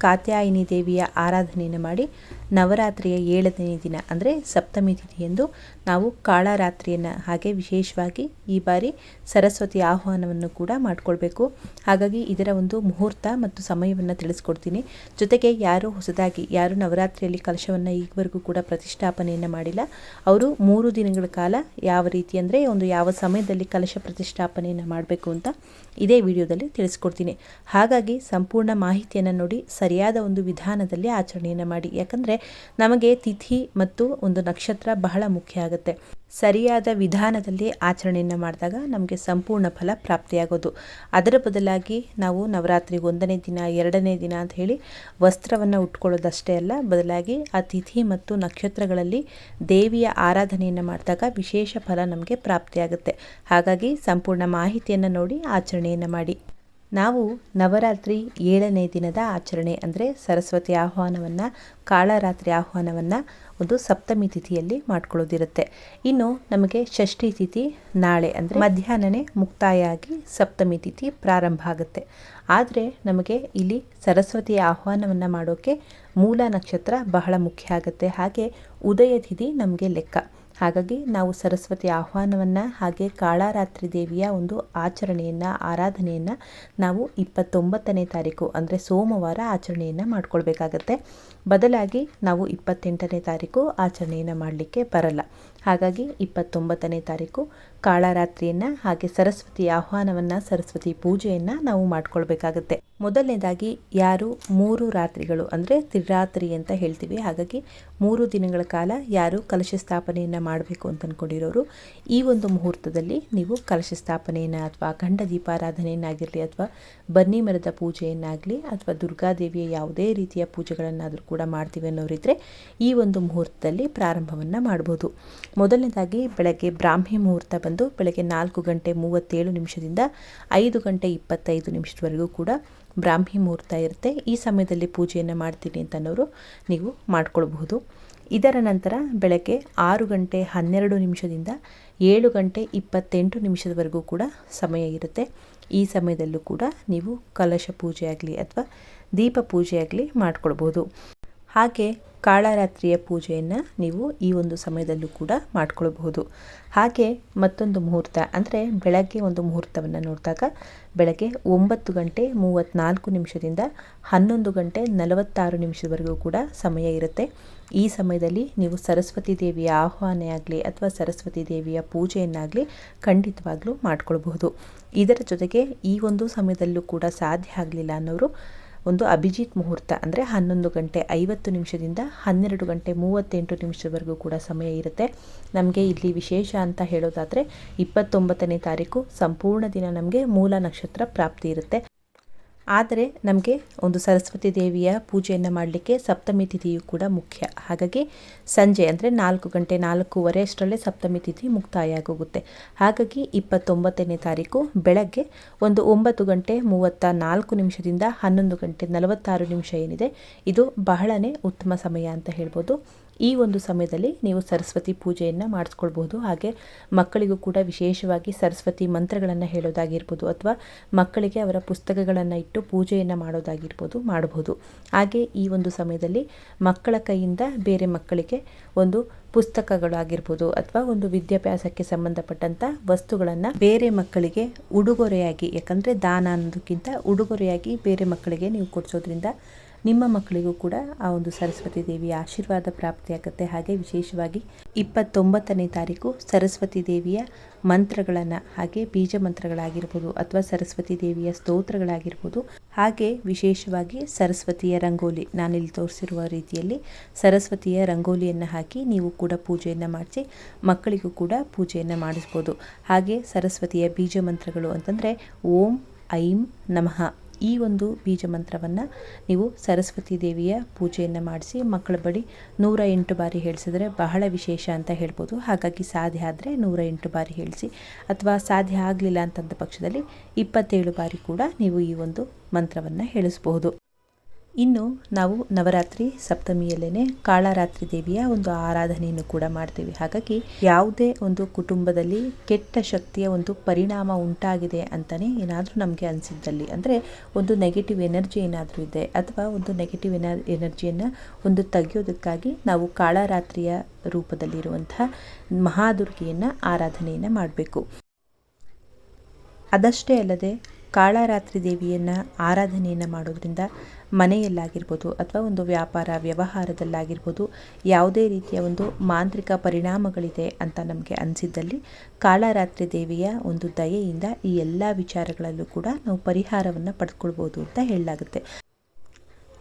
ಕಾತ್ಯಾಯಿನಿ ದೇವಿಯ ಆರಾಧನೆಯನ್ನು ಮಾಡಿ ನವರಾತ್ರಿಯ ಏಳನೇ ದಿನ, ಅಂದರೆ ಸಪ್ತಮಿ ತಿಥಿಯಂದು ನಾವು ಕಾಳರಾತ್ರಿಯನ್ನು ಹಾಗೆ ವಿಶೇಷವಾಗಿ ಈ ಬಾರಿ ಸರಸ್ವತಿ ಆಹ್ವಾನವನ್ನು ಕೂಡ ಮಾಡಿಕೊಳ್ಬೇಕು. ಹಾಗಾಗಿ ಇದರ ಒಂದು ಮುಹೂರ್ತ ಮತ್ತು ಸಮಯವನ್ನು ತಿಳಿಸ್ಕೊಡ್ತೀನಿ. ಜೊತೆಗೆ ಯಾರು ಹೊಸದಾಗಿ, ಯಾರು ನವರಾತ್ರಿಯಲ್ಲಿ ಕಲಶವನ್ನು ಈಗವರೆಗೂ ಕೂಡ ಪ್ರತಿಷ್ಠಾಪನೆಯನ್ನು ಮಾಡಿಲ್ಲ, ಅವರು ಮೂರು ದಿನಗಳ ಕಾಲ ಯಾವ ರೀತಿ ಅಂದರೆ ಒಂದು ಯಾವ ಸಮಯದಲ್ಲಿ ಕಲಶ ಪ್ರತಿಷ್ಠಾಪನೆಯನ್ನು ಮಾಡಬೇಕು ಅಂತ ಇದೇ ವಿಡಿಯೋದಲ್ಲಿ ತಿಳಿಸ್ಕೊಡ್ತೀನಿ. ಹಾಗಾಗಿ ಸಂಪೂರ್ಣ ಮಾಹಿತಿಯನ್ನು ನೋಡಿ, ಸರಿಯಾದ ಒಂದು ವಿಧಾನದಲ್ಲಿ ಆಚರಣೆಯನ್ನು ಮಾಡಿ. ಯಾಕಂದರೆ ನಮಗೆ ತಿಥಿ ಮತ್ತು ಒಂದು ನಕ್ಷತ್ರ ಬಹಳ ಮುಖ್ಯ ಆಗುತ್ತೆ. ಸರಿಯಾದ ವಿಧಾನದಲ್ಲಿ ಆಚರಣೆಯನ್ನು ಮಾಡಿದಾಗ ನಮಗೆ ಸಂಪೂರ್ಣ ಫಲ ಪ್ರಾಪ್ತಿಯಾಗೋದು. ಅದರ ಬದಲಾಗಿ ನಾವು ನವರಾತ್ರಿ ಒಂದನೇ ದಿನ, ಎರಡನೇ ದಿನ ಅಂತ ಹೇಳಿ ವಸ್ತ್ರವನ್ನು ಉಟ್ಕೊಳ್ಳೋದಷ್ಟೇ ಅಲ್ಲ, ಬದಲಾಗಿ ಆ ತಿಥಿ ಮತ್ತು ನಕ್ಷತ್ರಗಳಲ್ಲಿ ದೇವಿಯ ಆರಾಧನೆಯನ್ನು ಮಾಡಿದಾಗ ವಿಶೇಷ ಫಲ ನಮಗೆ ಪ್ರಾಪ್ತಿಯಾಗುತ್ತೆ. ಹಾಗಾಗಿ ಸಂಪೂರ್ಣ ಮಾಹಿತಿಯನ್ನು ನೋಡಿ ಆಚರಣೆಯನ್ನು ಮಾಡಿ. ನಾವು ನವರಾತ್ರಿ ಏಳನೇ ದಿನದ ಆಚರಣೆ ಅಂದರೆ ಸರಸ್ವತಿ ಆಹ್ವಾನವನ್ನು, ಕಾಳರಾತ್ರಿ ಆಹ್ವಾನವನ್ನು ಒಂದು ಸಪ್ತಮಿ ತಿಥಿಯಲ್ಲಿ ಮಾಡ್ಕೊಳ್ಳೋದಿರುತ್ತೆ. ಇನ್ನು ನಮಗೆ ಷಷ್ಠಿ ತಿಥಿ ನಾಳೆ ಅಂದರೆ ಮಧ್ಯಾಹ್ನನೇ ಮುಕ್ತಾಯ ಆಗಿ ಸಪ್ತಮಿ ತಿಥಿ ಪ್ರಾರಂಭ ಆಗುತ್ತೆ. ಆದರೆ ನಮಗೆ ಇಲ್ಲಿ ಸರಸ್ವತಿ ಆಹ್ವಾನವನ್ನು ಮಾಡೋಕ್ಕೆ ಮೂಲ ನಕ್ಷತ್ರ ಬಹಳ ಮುಖ್ಯ ಆಗುತ್ತೆ. ಹಾಗೆ ಉದಯ ತಿಥಿ ನಮಗೆ ಲೆಕ್ಕ. ಹಾಗಾಗಿ ನಾವು ಸರಸ್ವತಿ ಆಹ್ವಾನವನ್ನು ಹಾಗೆ ಕಾಳಾರಾತ್ರಿ ದೇವಿಯ ಒಂದು ಆಚರಣೆಯನ್ನು, ಆರಾಧನೆಯನ್ನು ನಾವು ಇಪ್ಪತ್ತೊಂಬತ್ತನೇ ತಾರೀಕು ಅಂದರೆ ಸೋಮವಾರ ಆಚರಣೆಯನ್ನು ಮಾಡ್ಕೊಳ್ಬೇಕಾಗತ್ತೆ. ಬದಲಾಗಿ ನಾವು ಇಪ್ಪತ್ತೆಂಟನೇ ತಾರೀಕು ಆಚರಣೆಯನ್ನು ಮಾಡಲಿಕ್ಕೆ ಬರಲ್ಲ. ಹಾಗಾಗಿ ಇಪ್ಪತ್ತೊಂಬತ್ತನೇ ತಾರೀಕು ಕಾಳರಾತ್ರಿಯನ್ನು ಹಾಗೆ ಸರಸ್ವತಿ ಆಹ್ವಾನವನ್ನು, ಸರಸ್ವತಿ ಪೂಜೆಯನ್ನು ನಾವು ಮಾಡ್ಕೊಳ್ಬೇಕಾಗತ್ತೆ. ಮೊದಲನೇದಾಗಿ ಯಾರು ಮೂರು ರಾತ್ರಿಗಳು ಅಂದರೆ ತ್ರಿರಾತ್ರಿ ಅಂತ ಹೇಳ್ತೀವಿ. ಹಾಗಾಗಿ ಮೂರು ದಿನಗಳ ಕಾಲ ಯಾರು ಕಲಶ ಸ್ಥಾಪನೆಯನ್ನು ಮಾಡಬೇಕು ಅಂತ ಅಂದ್ಕೊಂಡಿರೋರು ಈ ಒಂದು ಮುಹೂರ್ತದಲ್ಲಿ ನೀವು ಕಲಶ ಸ್ಥಾಪನೆಯನ್ನು ಅಥವಾ ಗಂಡ ದೀಪಾರಾಧನೆಯನ್ನಾಗಿರಲಿ ಅಥವಾ ಬನ್ನಿ ಮರದ ಪೂಜೆಯನ್ನಾಗಲಿ ಅಥವಾ ದುರ್ಗಾದೇವಿಯ ಯಾವುದೇ ರೀತಿಯ ಪೂಜೆಗಳನ್ನಾದರೂ ಕೂಡ ಮಾಡ್ತೀವಿ ಅನ್ನೋರಿದ್ದರೆ ಈ ಒಂದು ಮುಹೂರ್ತದಲ್ಲಿ ಪ್ರಾರಂಭವನ್ನು ಮಾಡ್ಬೋದು. ಮೊದಲನೇದಾಗಿ ಬೆಳಗ್ಗೆ ಬ್ರಾಹ್ಮಿ ಮುಹೂರ್ತ ಬಂದು ಬೆಳಗ್ಗೆ ನಾಲ್ಕು ಗಂಟೆ ಮೂವತ್ತೇಳು ನಿಮಿಷದಿಂದ ಐದು ಗಂಟೆ ಇಪ್ಪತ್ತೈದು ನಿಮಿಷದವರೆಗೂ ಕೂಡ ಬ್ರಾಹ್ಮಿ ಮುಹೂರ್ತ ಇರುತ್ತೆ. ಈ ಸಮಯದಲ್ಲಿ ಪೂಜೆಯನ್ನು ಮಾಡ್ತೀನಿ ಅಂತ ಅನ್ನೋರು ನೀವು ಮಾಡ್ಕೊಳ್ಬಹುದು. ಇದರ ನಂತರ ಬೆಳಗ್ಗೆ ಆರು ಗಂಟೆ ಹನ್ನೆರಡು ನಿಮಿಷದಿಂದ ಏಳು ಗಂಟೆ ಇಪ್ಪತ್ತೆಂಟು ನಿಮಿಷದವರೆಗೂ ಕೂಡ ಸಮಯ ಇರುತ್ತೆ. ಈ ಸಮಯದಲ್ಲೂ ಕೂಡ ನೀವು ಕಲಶ ಪೂಜೆ ಆಗಲಿ ಅಥವಾ ದೀಪ ಪೂಜೆ ಆಗಲಿ ಮಾಡ್ಕೊಳ್ಬೋದು ಹಾಗೆ ಕಾಳರಾತ್ರಿಯ ಪೂಜೆಯನ್ನು ನೀವು ಈ ಒಂದು ಸಮಯದಲ್ಲೂ ಕೂಡ ಮಾಡ್ಕೊಳ್ಬಹುದು. ಹಾಗೆ ಮತ್ತೊಂದು ಮುಹೂರ್ತ, ಅಂದರೆ ಬೆಳಗ್ಗೆ ಒಂದು ಮುಹೂರ್ತವನ್ನು ನೋಡಿದಾಗ ಬೆಳಗ್ಗೆ ಒಂಬತ್ತು ಗಂಟೆ ಮೂವತ್ತ್ನಾಲ್ಕು ನಿಮಿಷದಿಂದ ಹನ್ನೊಂದು ಗಂಟೆ ನಲವತ್ತಾರು ನಿಮಿಷದವರೆಗೂ ಕೂಡ ಸಮಯ ಇರುತ್ತೆ. ಈ ಸಮಯದಲ್ಲಿ ನೀವು ಸರಸ್ವತಿ ದೇವಿಯ ಆಹ್ವಾನ ಆಗಲಿ ಅಥವಾ ಸರಸ್ವತಿ ದೇವಿಯ ಪೂಜೆಯನ್ನಾಗಲಿ ಖಂಡಿತವಾಗಲೂ ಮಾಡ್ಕೊಳ್ಬಹುದು. ಇದರ ಜೊತೆಗೆ ಈ ಒಂದು ಸಮಯದಲ್ಲೂ ಕೂಡ ಸಾಧ್ಯ ಆಗಲಿಲ್ಲ ಅನ್ನೋರು ಒಂದು ಅಭಿಜಿತ್ ಮುಹೂರ್ತ ಅಂದರೆ ಹನ್ನೊಂದು ಗಂಟೆ ಐವತ್ತು ನಿಮಿಷದಿಂದ ಹನ್ನೆರಡು ಗಂಟೆ ಮೂವತ್ತೆಂಟು ನಿಮಿಷದವರೆಗೂ ಕೂಡ ಸಮಯ ಇರುತ್ತೆ. ನಮಗೆ ಇಲ್ಲಿ ವಿಶೇಷ ಅಂತ ಹೇಳೋದಾದರೆ ಇಪ್ಪತ್ತೊಂಬತ್ತನೇ ತಾರೀಕು, ಸಂಪೂರ್ಣ ದಿನ ನಮಗೆ ಮೂಲ ನಕ್ಷತ್ರ ಪ್ರಾಪ್ತಿ ಇರುತ್ತೆ. ಆದರೆ ನಮಗೆ ಒಂದು ಸರಸ್ವತಿ ದೇವಿಯ ಪೂಜೆಯನ್ನು ಮಾಡಲಿಕ್ಕೆ ಸಪ್ತಮಿ ತಿಥಿಯು ಕೂಡ ಮುಖ್ಯ. ಹಾಗಾಗಿ ಸಂಜೆ ಅಂದರೆ ನಾಲ್ಕು ಗಂಟೆ ನಾಲ್ಕೂವರೆ ಅಷ್ಟರಲ್ಲೇ ಸಪ್ತಮಿ ತಿಥಿ ಮುಕ್ತಾಯ ಆಗೋಗುತ್ತೆ ಹಾಗಾಗಿ ಇಪ್ಪತ್ತೊಂಬತ್ತನೇ ತಾರೀಕು ಬೆಳಗ್ಗೆ ಒಂದು ಒಂಬತ್ತು ಗಂಟೆ ಮೂವತ್ತ ನಾಲ್ಕು ನಿಮಿಷದಿಂದ ಹನ್ನೊಂದು ಗಂಟೆ ನಲವತ್ತಾರು ನಿಮಿಷ ಏನಿದೆ. ಇದು ಬಹಳನೇ ಉತ್ತಮ ಸಮಯ ಅಂತ ಹೇಳ್ಬೋದು. ಈ ಒಂದು ಸಮಯದಲ್ಲಿ ನೀವು ಸರಸ್ವತಿ ಪೂಜೆಯನ್ನು ಮಾಡಿಸ್ಕೊಳ್ಬೋದು ಹಾಗೆ ಮಕ್ಕಳಿಗೂ ಕೂಡ ವಿಶೇಷವಾಗಿ ಸರಸ್ವತಿ ಮಂತ್ರಗಳನ್ನು ಹೇಳೋದಾಗಿರ್ಬೋದು ಅಥವಾ ಮಕ್ಕಳಿಗೆ ಅವರ ಪುಸ್ತಕಗಳನ್ನು ಇಟ್ಟು ಪೂಜೆಯನ್ನು ಮಾಡೋದಾಗಿರ್ಬೋದು ಮಾಡಬಹುದು ಹಾಗೆ ಈ ಒಂದು ಸಮಯದಲ್ಲಿ ಮಕ್ಕಳ ಕೈಯಿಂದ ಬೇರೆ ಮಕ್ಕಳಿಗೆ ಒಂದು ಪುಸ್ತಕಗಳಾಗಿರ್ಬೋದು ಅಥವಾ ಒಂದು ವಿದ್ಯಾಭ್ಯಾಸಕ್ಕೆ ಸಂಬಂಧಪಟ್ಟಂಥ ವಸ್ತುಗಳನ್ನು ಬೇರೆ ಮಕ್ಕಳಿಗೆ ಉಡುಗೊರೆಯಾಗಿ, ಯಾಕಂದರೆ ದಾನ ಅನ್ನೋದಕ್ಕಿಂತ ಉಡುಗೊರೆಯಾಗಿ ಬೇರೆ ಮಕ್ಕಳಿಗೆ ನೀವು ಕೊಡಿಸೋದ್ರಿಂದ ನಿಮ್ಮ ಮಕ್ಕಳಿಗೂ ಕೂಡ ಆ ಒಂದು ಸರಸ್ವತಿ ದೇವಿಯ ಆಶೀರ್ವಾದ ಪ್ರಾಪ್ತಿಯಾಗುತ್ತೆ. ಹಾಗೆ ವಿಶೇಷವಾಗಿ ಇಪ್ಪತ್ತೊಂಬತ್ತನೇ ತಾರೀಕು ಸರಸ್ವತಿ ದೇವಿಯ ಮಂತ್ರಗಳನ್ನು, ಹಾಗೆ ಬೀಜ ಮಂತ್ರಗಳಾಗಿರ್ಬೋದು ಅಥವಾ ಸರಸ್ವತಿ ದೇವಿಯ ಸ್ತೋತ್ರಗಳಾಗಿರ್ಬೋದು. ಹಾಗೆ ವಿಶೇಷವಾಗಿ ಸರಸ್ವತಿಯ ರಂಗೋಲಿ, ನಾನಿಲ್ಲಿ ತೋರಿಸಿರುವ ರೀತಿಯಲ್ಲಿ ಸರಸ್ವತಿಯ ರಂಗೋಲಿಯನ್ನು ಹಾಕಿ ನೀವು ಕೂಡ ಪೂಜೆಯನ್ನು ಮಾಡಿಸಿ ಮಕ್ಕಳಿಗೂ ಕೂಡ ಪೂಜೆಯನ್ನು ಮಾಡಿಸ್ಬೋದು. ಹಾಗೆ ಸರಸ್ವತಿಯ ಬೀಜ ಮಂತ್ರಗಳು ಅಂತಂದರೆ ಓಂ, ಐಂ, ನಮಃ. ಈ ಒಂದು ಬೀಜ ಮಂತ್ರವನ್ನು ನೀವು ಸರಸ್ವತಿ ದೇವಿಯ ಪೂಜೆಯನ್ನು ಮಾಡಿಸಿ ಮಕ್ಕಳ ಬಳಿ ನೂರ ಎಂಟು ಬಾರಿ ಹೇಳಿಸಿದ್ರೆ ಬಹಳ ವಿಶೇಷ ಅಂತ ಹೇಳ್ಬೋದು. ಹಾಗಾಗಿ ಸಾಧ್ಯ ಆದರೆ ನೂರ ಎಂಟು ಬಾರಿ ಹೇಳಿಸಿ ಅಥವಾ ಸಾಧ್ಯ ಆಗಲಿಲ್ಲ ಅಂತಂದ ಪಕ್ಷದಲ್ಲಿ ಇಪ್ಪತ್ತೇಳು ಬಾರಿ ಕೂಡ ನೀವು ಈ ಒಂದು ಮಂತ್ರವನ್ನು ಹೇಳಿಸಬಹುದು. ಇನ್ನು ನಾವು ನವರಾತ್ರಿ ಸಪ್ತಮಿಯಲ್ಲೇ ಕಾಳರಾತ್ರಿ ದೇವಿಯ ಒಂದು ಆರಾಧನೆಯನ್ನು ಕೂಡ ಮಾಡ್ತೀವಿ. ಹಾಗಾಗಿ ಯಾವುದೇ ಒಂದು ಕುಟುಂಬದಲ್ಲಿ ಕೆಟ್ಟ ಶಕ್ತಿಯ ಒಂದು ಪರಿಣಾಮ ಉಂಟಾಗಿದೆ ಅಂತಲೇ ಏನಾದರೂ ನಮಗೆ ಅನಿಸಿದ್ದಲ್ಲಿ, ಅಂದರೆ ಒಂದು ನೆಗೆಟಿವ್ ಎನರ್ಜಿ ಏನಾದರೂ ಇದೆ ಅಥವಾ ಒಂದು ನೆಗೆಟಿವ್ ಎನ ಎನರ್ಜಿಯನ್ನು ಒಂದು ತೆಗೆಯೋದಕ್ಕಾಗಿ ನಾವು ಕಾಳರಾತ್ರಿಯ ರೂಪದಲ್ಲಿರುವಂತಹ ಮಹಾದುರ್ಗಿಯನ್ನು ಆರಾಧನೆಯನ್ನು ಮಾಡಬೇಕು. ಅದಷ್ಟೇ ಅಲ್ಲದೆ ಕಾಳರಾತ್ರಿ ದೇವಿಯನ್ನು ಆರಾಧನೆಯನ್ನು ಮಾಡೋದ್ರಿಂದ ಮನೆಯಲ್ಲಾಗಿರ್ಬೋದು ಅಥವಾ ಒಂದು ವ್ಯಾಪಾರ, ವ್ಯವಹಾರದಲ್ಲಾಗಿರ್ಬೋದು ಯಾವುದೇ ರೀತಿಯ ಒಂದು ಮಾಂತ್ರಿಕ ಪರಿಣಾಮಗಳಿದೆ ಅಂತ ನಮಗೆ ಅನಿಸಿದ್ದಲ್ಲಿ ಕಾಳರಾತ್ರಿ ದೇವಿಯ ಒಂದು ದಯೆಯಿಂದ ಈ ಎಲ್ಲ ವಿಚಾರಗಳಲ್ಲೂ ಕೂಡ ನಾವು ಪರಿಹಾರವನ್ನು ಪಡೆದುಕೊಳ್ಬೋದು ಅಂತ ಹೇಳಲಾಗುತ್ತೆ.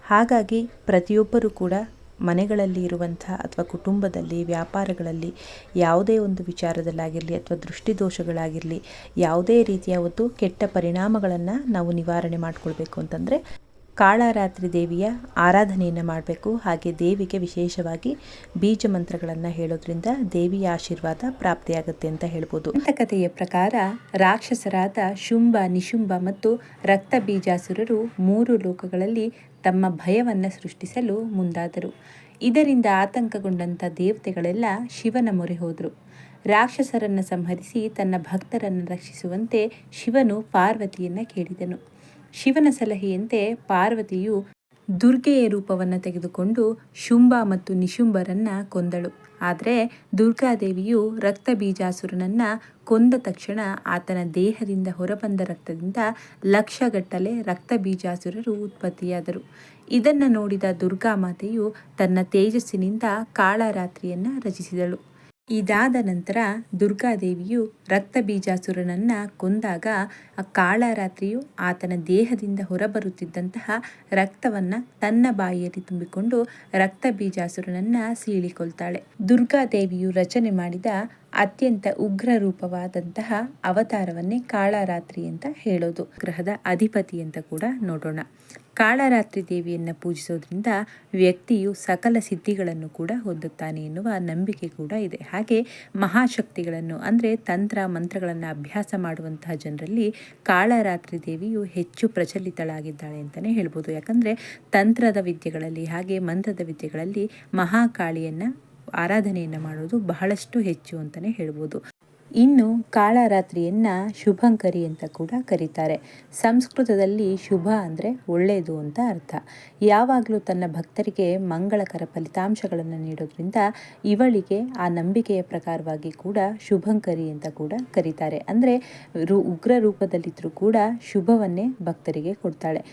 ಹಾಗಾಗಿ ಪ್ರತಿಯೊಬ್ಬರೂ ಕೂಡ ಮನೆಗಳಲ್ಲಿ ಇರುವಂಥ ಅಥವಾ ಕುಟುಂಬದಲ್ಲಿ, ವ್ಯಾಪಾರಗಳಲ್ಲಿ ಯಾವುದೇ ಒಂದು ವಿಚಾರದಲ್ಲಾಗಿರಲಿ ಅಥವಾ ದೃಷ್ಟಿದೋಷಗಳಾಗಿರಲಿ ಯಾವುದೇ ರೀತಿಯ ಒಂದು ಕೆಟ್ಟ ಪರಿಣಾಮಗಳನ್ನು ನಾವು ನಿವಾರಣೆ ಮಾಡಿಕೊಳ್ಬೇಕು ಅಂತಂದರೆ ಕಾಳರಾತ್ರಿ ದೇವಿಯ ಆರಾಧನೆಯನ್ನು ಮಾಡಬೇಕು. ಹಾಗೆ ದೇವಿಗೆ ವಿಶೇಷವಾಗಿ ಬೀಜ ಮಂತ್ರಗಳನ್ನು ಹೇಳೋದ್ರಿಂದ ದೇವಿಯ ಆಶೀರ್ವಾದ ಪ್ರಾಪ್ತಿಯಾಗುತ್ತೆ ಅಂತ ಹೇಳ್ಬೋದು. ಕಥೆಯ ಪ್ರಕಾರ ರಾಕ್ಷಸರಾದ ಶುಂಭ, ನಿಶುಂಭ ಮತ್ತು ರಕ್ತ ಬೀಜಾಸುರರು ಮೂರು ಲೋಕಗಳಲ್ಲಿ ತಮ್ಮ ಭಯವನ್ನು ಸೃಷ್ಟಿಸಲು ಮುಂದಾದರು. ಇದರಿಂದ ಆತಂಕಗೊಂಡಂಥ ದೇವತೆಗಳೆಲ್ಲ ಶಿವನ ಮೊರೆ ಹೋದರು. ರಾಕ್ಷಸರನ್ನು ಸಂಹರಿಸಿ ತನ್ನ ಭಕ್ತರನ್ನು ರಕ್ಷಿಸುವಂತೆ ಶಿವನು ಪಾರ್ವತಿಯನ್ನು ಕೇಳಿದನು. ಶಿವನ ಸಲಹೆಯಂತೆ ಪಾರ್ವತಿಯು ದುರ್ಗೆಯ ರೂಪವನ್ನು ತೆಗೆದುಕೊಂಡು ಶುಂಭ ಮತ್ತು ನಿಶುಂಭರನ್ನು ಕೊಂದಳು. ಆದರೆ ದುರ್ಗಾದೇವಿಯು ರಕ್ತ ಬೀಜಾಸುರನನ್ನು ಕೊಂದ ತಕ್ಷಣ ಆತನ ದೇಹದಿಂದ ಹೊರಬಂದ ರಕ್ತದಿಂದ ಲಕ್ಷಗಟ್ಟಲೆ ರಕ್ತ ಬೀಜಾಸುರರು ಉತ್ಪತ್ತಿಯಾದರು. ಇದನ್ನು ನೋಡಿದ ದುರ್ಗಾಮಾತೆಯು ತನ್ನ ತೇಜಸ್ಸಿನಿಂದ ಕಾಳರಾತ್ರಿಯನ್ನು ರಚಿಸಿದಳು. ಇದಾದ ನಂತರ ದುರ್ಗಾದೇವಿಯು ರಕ್ತ ಬೀಜಾಸುರನನ್ನ ಕೊಂದಾಗ ಆ ಕಾಳರಾತ್ರಿಯು ಆತನ ದೇಹದಿಂದ ಹೊರಬರುತ್ತಿದ್ದಂತಹ ರಕ್ತವನ್ನ ತನ್ನ ಬಾಯಿಯಲ್ಲಿ ತುಂಬಿಕೊಂಡು ರಕ್ತ ಬೀಜಾಸುರನನ್ನ ಸೀಳಿಕೊಳ್ತಾಳೆ. ದುರ್ಗಾದೇವಿಯು ರಚನೆ ಮಾಡಿದ ಅತ್ಯಂತ ಉಗ್ರ ರೂಪವಾದಂತಹ ಅವತಾರವನ್ನೇ ಕಾಳರಾತ್ರಿ ಅಂತ ಹೇಳೋದು. ಗ್ರಹದ ಅಧಿಪತಿ ಅಂತ ಕೂಡ ನೋಡೋಣ. ಕಾಳರಾತ್ರಿ ದೇವಿಯನ್ನು ಪೂಜಿಸೋದ್ರಿಂದ ವ್ಯಕ್ತಿಯು ಸಕಲ ಸಿದ್ಧಿಗಳನ್ನು ಕೂಡ ಹೊಂದುತ್ತಾನೆ ಎನ್ನುವ ನಂಬಿಕೆ ಕೂಡ ಇದೆ. ಹಾಗೆ ಮಹಾಶಕ್ತಿಗಳನ್ನು ಅಂದರೆ ತಂತ್ರ ಮಂತ್ರಗಳನ್ನು ಅಭ್ಯಾಸ ಮಾಡುವಂತಹ ಜನರಲ್ಲಿ ಕಾಳರಾತ್ರಿ ದೇವಿಯು ಹೆಚ್ಚು ಪ್ರಚಲಿತಳಾಗಿದ್ದಾಳೆ ಅಂತಲೇ ಹೇಳ್ಬೋದು. ಯಾಕಂದರೆ ತಂತ್ರದ ವಿದ್ಯೆಗಳಲ್ಲಿ ಹಾಗೆ ಮಂತ್ರದ ವಿದ್ಯೆಗಳಲ್ಲಿ ಮಹಾಕಾಳಿಯನ್ನು ಆರಾಧನೆಯನ್ನು ಮಾಡೋದು ಬಹಳಷ್ಟು ಹೆಚ್ಚು ಅಂತಲೇ ಹೇಳ್ಬೋದು. ಇನ್ನು ಕಾಳರಾತ್ರಿಯನ್ನ ಶುಭಂಕರಿ ಅಂತ ಕೂಡ ಕರೀತಾರೆ. ಸಂಸ್ಕೃತದಲ್ಲಿ ಶುಭ ಅಂದರೆ ಒಳ್ಳೆಯದು ಅಂತ ಅರ್ಥ. ಯಾವಾಗಲೂ ತನ್ನ ಭಕ್ತರಿಗೆ ಮಂಗಳಕರ ಫಲಿತಾಂಶಗಳನ್ನು ನೀಡೋದ್ರಿಂದ ಇವಳಿಗೆ ಆ ನಂಬಿಕೆಯ ಪ್ರಕಾರವಾಗಿ ಕೂಡ ಶುಭಂಕರಿ ಅಂತ ಕೂಡ ಕರೀತಾರೆ. ಅಂದರೆ ರು ಉಗ್ರ ರೂಪದಲ್ಲಿದ್ದರೂ ಕೂಡ ಶುಭವನ್ನೇ ಭಕ್ತರಿಗೆ ಕೊಡ್ತಾಳೆ.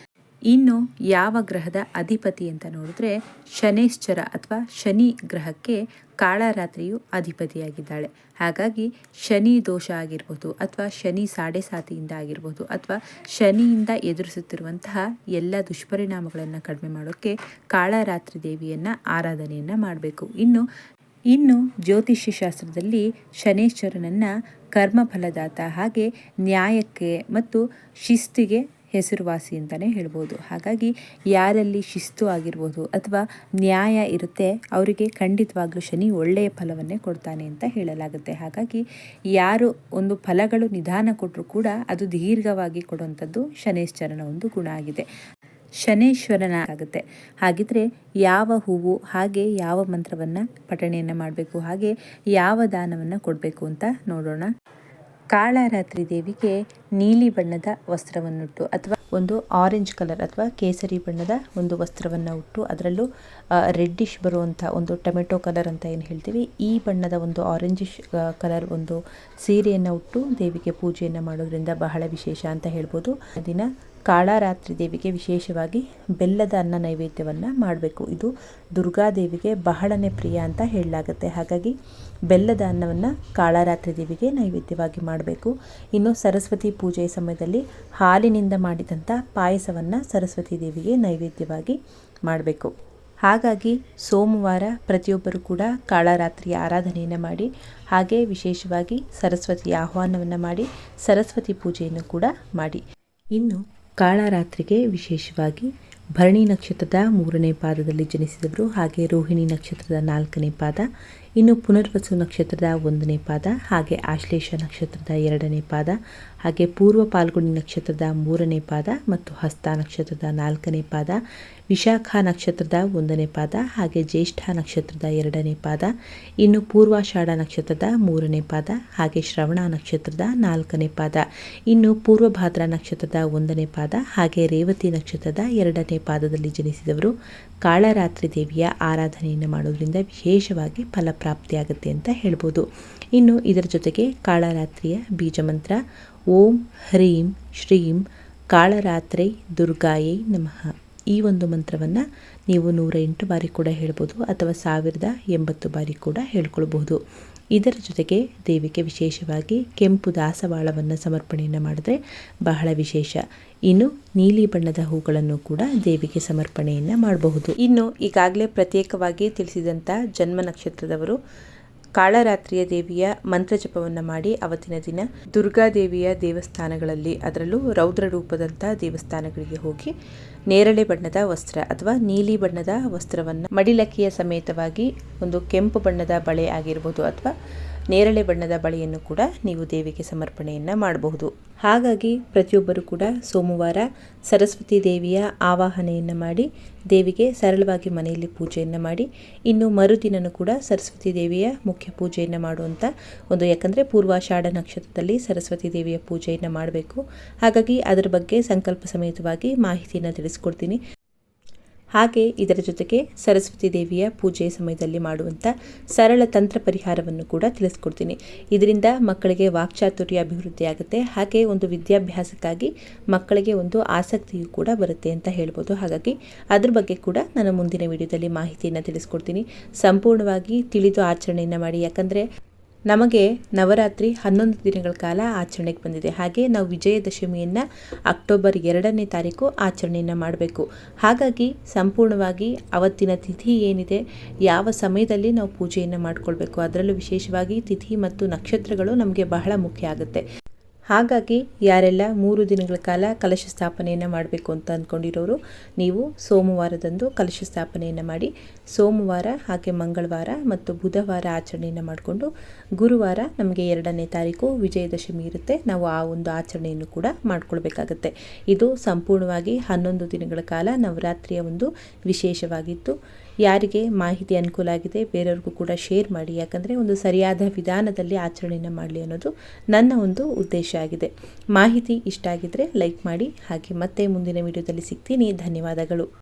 ಇನ್ನು ಯಾವ ಗ್ರಹದ ಅಧಿಪತಿ ಅಂತ ನೋಡಿದ್ರೆ ಶನೇಶ್ಚರ ಅಥವಾ ಶನಿ ಗ್ರಹಕ್ಕೆ ಕಾಳರಾತ್ರಿಯು ಅಧಿಪತಿಯಾಗಿದ್ದಾಳೆ. ಹಾಗಾಗಿ ಶನಿ ದೋಷ ಆಗಿರ್ಬೋದು ಅಥವಾ ಶನಿ ಸಾಡೆ ಸಾತಿಯಿಂದ ಆಗಿರ್ಬೋದು ಅಥವಾ ಶನಿಯಿಂದ ಎದುರಿಸುತ್ತಿರುವಂತಹ ಎಲ್ಲ ದುಷ್ಪರಿಣಾಮಗಳನ್ನು ಕಡಿಮೆ ಮಾಡೋಕ್ಕೆ ಕಾಳರಾತ್ರಿ ದೇವಿಯನ್ನು ಆರಾಧನೆಯನ್ನು ಮಾಡಬೇಕು. ಇನ್ನು ಇನ್ನು ಜ್ಯೋತಿಷ್ಯ ಶಾಸ್ತ್ರದಲ್ಲಿ ಶನೇಶ್ವರನನ್ನು ಕರ್ಮಫಲದಾತ ಹಾಗೆ ನ್ಯಾಯಕ್ಕೆ ಮತ್ತು ಶಿಸ್ತಿಗೆ ಹೆಸರುವಾಸಿ ಅಂತಲೇ ಹೇಳ್ಬೋದು. ಹಾಗಾಗಿ ಯಾರಲ್ಲಿ ಶಿಸ್ತು ಆಗಿರ್ಬೋದು ಅಥವಾ ನ್ಯಾಯ ಇರುತ್ತೆ, ಅವರಿಗೆ ಖಂಡಿತವಾಗ್ಲೂ ಶನಿ ಒಳ್ಳೆಯ ಫಲವನ್ನೇ ಕೊಡ್ತಾನೆ ಅಂತ ಹೇಳಲಾಗುತ್ತೆ. ಹಾಗಾಗಿ ಯಾರು ಒಂದು ಫಲಗಳು ನಿಧಾನ ಕೊಟ್ಟರೂ ಕೂಡ ಅದು ದೀರ್ಘವಾಗಿ ಕೊಡುವಂಥದ್ದು ಶನೇಶ್ವರನ ಒಂದು ಗುಣ ಆಗಿದೆ. ಶನೇಶ್ವರನ ಆಗುತ್ತೆ. ಹಾಗಿದ್ರೆ ಯಾವ ಹೂವು, ಹಾಗೆ ಯಾವ ಮಂತ್ರವನ್ನು ಪಠಣೆಯನ್ನು ಮಾಡಬೇಕು, ಹಾಗೆ ಯಾವ ದಾನವನ್ನು ಕೊಡಬೇಕು ಅಂತ ನೋಡೋಣ. ಕಾಳರಾತ್ರಿ ದೇವಿಗೆ ನೀಲಿ ಬಣ್ಣದ ವಸ್ತ್ರವನ್ನುಟ್ಟು ಅಥವಾ ಒಂದು ಆರೆಂಜ್ ಕಲರ್ ಅಥವಾ ಕೇಸರಿ ಬಣ್ಣದ ಒಂದು ವಸ್ತ್ರವನ್ನು ಉಟ್ಟು ಅದರಲ್ಲೂ ರೆಡ್ಡಿಶ್ ಬರುವಂಥ ಒಂದು ಟೊಮೆಟೊ ಕಲರ್ ಅಂತ ಏನು ಹೇಳ್ತೀವಿ, ಈ ಬಣ್ಣದ ಒಂದು ಆರೆಂಜಿಶ್ ಕಲರ್ ಒಂದು ಸೀರೆಯನ್ನು ಉಟ್ಟು ದೇವಿಗೆ ಪೂಜೆಯನ್ನು ಮಾಡೋದ್ರಿಂದ ಬಹಳ ವಿಶೇಷ ಅಂತ ಹೇಳ್ಬೋದು. ದಿನ ಕಾಳರಾತ್ರಿ ದೇವಿಗೆ ವಿಶೇಷವಾಗಿ ಬೆಲ್ಲದ ಅನ್ನ ನೈವೇದ್ಯವನ್ನು ಮಾಡಬೇಕು. ಇದು ದುರ್ಗಾದೇವಿಗೆ ಬಹಳನೇ ಪ್ರಿಯ ಅಂತ ಹೇಳಲಾಗುತ್ತೆ. ಹಾಗಾಗಿ ಬೆಲ್ಲದ ಅನ್ನವನ್ನು ಕಾಳರಾತ್ರಿ ದೇವಿಗೆ ನೈವೇದ್ಯವಾಗಿ ಮಾಡಬೇಕು. ಇನ್ನು ಸರಸ್ವತಿ ಪೂಜೆಯ ಸಮಯದಲ್ಲಿ ಹಾಲಿನಿಂದ ಮಾಡಿದಂಥ ಪಾಯಸವನ್ನು ಸರಸ್ವತಿ ದೇವಿಗೆ ನೈವೇದ್ಯವಾಗಿ ಮಾಡಬೇಕು. ಹಾಗಾಗಿ ಸೋಮವಾರ ಪ್ರತಿಯೊಬ್ಬರು ಕೂಡ ಕಾಳರಾತ್ರಿಯ ಆರಾಧನೆಯನ್ನು ಮಾಡಿ, ಹಾಗೆ ವಿಶೇಷವಾಗಿ ಸರಸ್ವತಿಯ ಆಹ್ವಾನವನ್ನು ಮಾಡಿ, ಸರಸ್ವತಿ ಪೂಜೆಯನ್ನು ಕೂಡ ಮಾಡಿ. ಇನ್ನು ಕಾಳರಾತ್ರಿಗೆ ವಿಶೇಷವಾಗಿ ಭರಣಿ ನಕ್ಷತ್ರದ ಮೂರನೇ ಪಾದದಲ್ಲಿ ಜನಿಸಿದವರು ಹಾಗೆ ರೋಹಿಣಿ ನಕ್ಷತ್ರದ ನಾಲ್ಕನೇ ಪಾದ, ಇನ್ನು ಪುನರ್ವಸು ನಕ್ಷತ್ರದ ಒಂದನೇ ಪಾದ ಹಾಗೆ ಆಶ್ಲೇಷ ನಕ್ಷತ್ರದ ಎರಡನೇ ಪಾದ ಹಾಗೆ ಪೂರ್ವ ಪಾಲ್ಗುಣಿ ನಕ್ಷತ್ರದ ಮೂರನೇ ಪಾದ ಮತ್ತು ಹಸ್ತ ನಕ್ಷತ್ರದ ನಾಲ್ಕನೇ ಪಾದ, ವಿಶಾಖ ನಕ್ಷತ್ರದ ಒಂದನೇ ಪಾದ ಹಾಗೆ ಜ್ಯೇಷ್ಠ ನಕ್ಷತ್ರದ ಎರಡನೇ ಪಾದ, ಇನ್ನು ಪೂರ್ವಾಷಾಢ ನಕ್ಷತ್ರದ ಮೂರನೇ ಪಾದ ಹಾಗೆ ಶ್ರವಣ ನಕ್ಷತ್ರದ ನಾಲ್ಕನೇ ಪಾದ, ಇನ್ನು ಪೂರ್ವಭಾದ್ರ ನಕ್ಷತ್ರದ ಒಂದನೇ ಪಾದ ಹಾಗೆ ರೇವತಿ ನಕ್ಷತ್ರದ ಎರಡನೇ ಪಾದದಲ್ಲಿ ಜನಿಸಿದವರು ಕಾಳರಾತ್ರಿ ದೇವಿಯ ಆರಾಧನೆಯನ್ನು ಮಾಡೋದ್ರಿಂದ ವಿಶೇಷವಾಗಿ ಫಲಪ್ರಾಪ್ತಿಯಾಗುತ್ತೆ ಅಂತ ಹೇಳ್ಬೋದು. ಇನ್ನು ಇದರ ಜೊತೆಗೆ ಕಾಳರಾತ್ರಿಯ ಬೀಜ ಮಂತ್ರ ಓಂ ಹ್ರೀಂ ಶ್ರೀಂ ಕಾಳರಾತ್ರಿ ದುರ್ಗಾಯೈ ನಮಃ. ಈ ಒಂದು ಮಂತ್ರವನ್ನು ನೀವು ನೂರ ಎಂಟು ಬಾರಿ ಕೂಡ ಹೇಳ್ಬೋದು ಅಥವಾ ಸಾವಿರದ ಎಂಬತ್ತು ಬಾರಿ ಕೂಡ ಹೇಳ್ಕೊಳ್ಬಹುದು. ಇದರ ಜೊತೆಗೆ ದೇವಿಗೆ ವಿಶೇಷವಾಗಿ ಕೆಂಪು ದಾಸವಾಳವನ್ನು ಸಮರ್ಪಣೆಯನ್ನು ಮಾಡಿದ್ರೆ ಬಹಳ ವಿಶೇಷ. ಇನ್ನು ನೀಲಿ ಬಣ್ಣದ ಹೂಗಳನ್ನು ಕೂಡ ದೇವಿಗೆ ಸಮರ್ಪಣೆಯನ್ನು ಮಾಡಬಹುದು. ಇನ್ನು ಈಗಾಗಲೇ ಪ್ರತ್ಯೇಕವಾಗಿ ತಿಳಿಸಿದಂಥ ಜನ್ಮ ನಕ್ಷತ್ರದವರು ಕಾಳರಾತ್ರಿಯ ದೇವಿಯ ಮಂತ್ರ ಜಪವನ್ನು ಮಾಡಿ ಅವತ್ತಿನ ದಿನ ದುರ್ಗಾದೇವಿಯ ದೇವಸ್ಥಾನಗಳಲ್ಲಿ, ಅದರಲ್ಲೂ ರೌದ್ರ ರೂಪದಂಥ ದೇವಸ್ಥಾನಗಳಿಗೆ ಹೋಗಿ ನೇರಳೆ ಬಣ್ಣದ ವಸ್ತ್ರ ಅಥವಾ ನೀಲಿ ಬಣ್ಣದ ವಸ್ತ್ರವನ್ನು ಮಡಿಲಕ್ಕಿಯ ಸಮೇತವಾಗಿ ಒಂದು ಕೆಂಪು ಬಣ್ಣದ ಬಳೆ ಆಗಿರ್ಬೋದು ಅಥವಾ ನೇರಳೆ ಬಣ್ಣದ ಬಳೆಯನ್ನು ಕೂಡ ನೀವು ದೇವಿಗೆ ಸಮರ್ಪಣೆಯನ್ನು ಮಾಡಬಹುದು. ಹಾಗಾಗಿ ಪ್ರತಿಯೊಬ್ಬರು ಕೂಡ ಸೋಮವಾರ ಸರಸ್ವತಿ ದೇವಿಯ ಆವಾಹನೆಯನ್ನು ಮಾಡಿ, ದೇವಿಗೆ ಸರಳವಾಗಿ ಮನೆಯಲ್ಲಿ ಪೂಜೆಯನ್ನು ಮಾಡಿ, ಇನ್ನು ಮರುದಿನನೂ ಕೂಡ ಸರಸ್ವತಿ ದೇವಿಯ ಮುಖ್ಯ ಪೂಜೆಯನ್ನು ಮಾಡುವಂಥ ಒಂದು ಯಾಕಂದರೆ ಪೂರ್ವಾಷಾಢ ನಕ್ಷತ್ರದಲ್ಲಿ ಸರಸ್ವತಿ ದೇವಿಯ ಪೂಜೆಯನ್ನು ಮಾಡಬೇಕು. ಹಾಗಾಗಿ ಅದರ ಬಗ್ಗೆ ಸಂಕಲ್ಪ ಸಮೇತವಾಗಿ ಮಾಹಿತಿಯನ್ನು ತಿಳಿಸ್ಕೊಡ್ತೀನಿ. ಹಾಗೆ ಇದರ ಜೊತೆಗೆ ಸರಸ್ವತಿ ದೇವಿಯ ಪೂಜೆ ಸಮಯದಲ್ಲಿ ಮಾಡುವಂಥ ಸರಳ ತಂತ್ರ ಪರಿಹಾರವನ್ನು ಕೂಡ ತಿಳಿಸ್ಕೊಡ್ತೀನಿ. ಇದರಿಂದ ಮಕ್ಕಳಿಗೆ ವಾಕ್ಚಾತುರ್ಯ ಅಭಿವೃದ್ಧಿ ಆಗುತ್ತೆ. ಹಾಗೆ ಒಂದು ವಿದ್ಯಾಭ್ಯಾಸಕ್ಕಾಗಿ ಮಕ್ಕಳಿಗೆ ಒಂದು ಆಸಕ್ತಿಯು ಕೂಡ ಬರುತ್ತೆ ಅಂತ ಹೇಳ್ಬೋದು. ಹಾಗಾಗಿ ಅದ್ರ ಬಗ್ಗೆ ಕೂಡ ನಾನು ಮುಂದಿನ ವಿಡಿಯೋದಲ್ಲಿ ಮಾಹಿತಿಯನ್ನು ತಿಳಿಸ್ಕೊಡ್ತೀನಿ. ಸಂಪೂರ್ಣವಾಗಿ ತಿಳಿದು ಆಚರಣೆಯನ್ನು ಮಾಡಿ. ಯಾಕಂದರೆ ನಮಗೆ ನವರಾತ್ರಿ ಹನ್ನೊಂದು ದಿನಗಳ ಕಾಲ ಆಚರಣೆಗೆ ಬಂದಿದೆ. ಹಾಗೆ ನಾವು ವಿಜಯದಶಮಿಯನ್ನು ಅಕ್ಟೋಬರ್ ಎರಡನೇ ತಾರೀಕು ಆಚರಣೆಯನ್ನು ಮಾಡಬೇಕು. ಹಾಗಾಗಿ ಸಂಪೂರ್ಣವಾಗಿ ಅವತ್ತಿನ ತಿಥಿ ಏನಿದೆ, ಯಾವ ಸಮಯದಲ್ಲಿ ನಾವು ಪೂಜೆಯನ್ನು ಮಾಡಿಕೊಳ್ಬೇಕು, ಅದರಲ್ಲೂ ವಿಶೇಷವಾಗಿ ತಿಥಿ ಮತ್ತು ನಕ್ಷತ್ರಗಳು ನಮಗೆ ಬಹಳ ಮುಖ್ಯ ಆಗುತ್ತೆ. ಹಾಗಾಗಿ ಯಾರೆಲ್ಲ ಮೂರು ದಿನಗಳ ಕಾಲ ಕಲಶ ಸ್ಥಾಪನೆಯನ್ನು ಮಾಡಬೇಕು ಅಂತ ಅಂದ್ಕೊಂಡಿರೋರು ನೀವು ಸೋಮವಾರದಂದು ಕಲಶ ಸ್ಥಾಪನೆಯನ್ನು ಮಾಡಿ, ಸೋಮವಾರ ಹಾಗೆ ಮಂಗಳವಾರ ಮತ್ತು ಬುಧವಾರ ಆಚರಣೆಯನ್ನು ಮಾಡಿಕೊಂಡು, ಗುರುವಾರ ನಮಗೆ ಎರಡನೇ ತಾರೀಕು ವಿಜಯದಶಮಿ ಇರುತ್ತೆ. ನಾವು ಆ ಒಂದು ಆಚರಣೆಯನ್ನು ಕೂಡ ಮಾಡಿಕೊಳ್ಬೇಕಾಗತ್ತೆ. ಇದು ಸಂಪೂರ್ಣವಾಗಿ ಹನ್ನೊಂದು ದಿನಗಳ ಕಾಲ ನವರಾತ್ರಿಯ ಒಂದು ವಿಶೇಷವಾಗಿತ್ತು. ಯಾರಿಗೆ ಮಾಹಿತಿ ಅನುಕೂಲ ಆಗಿದೆ ಬೇರೆಯವ್ರಿಗೂ ಕೂಡ ಶೇರ್ ಮಾಡಿ. ಯಾಕಂದರೆ ಒಂದು ಸರಿಯಾದ ವಿಧಾನದಲ್ಲಿ ಆಚರಣೆಯನ್ನು ಮಾಡಲಿ ಅನ್ನೋದು ನನ್ನ ಒಂದು ಉದ್ದೇಶ ಆಗಿದೆ. ಮಾಹಿತಿ ಇಷ್ಟ ಆಗಿದ್ದರೆ ಲೈಕ್ ಮಾಡಿ. ಹಾಗೆ ಮತ್ತೆ ಮುಂದಿನ ವಿಡಿಯೋದಲ್ಲಿ ಸಿಗ್ತೀನಿ. ಧನ್ಯವಾದಗಳು.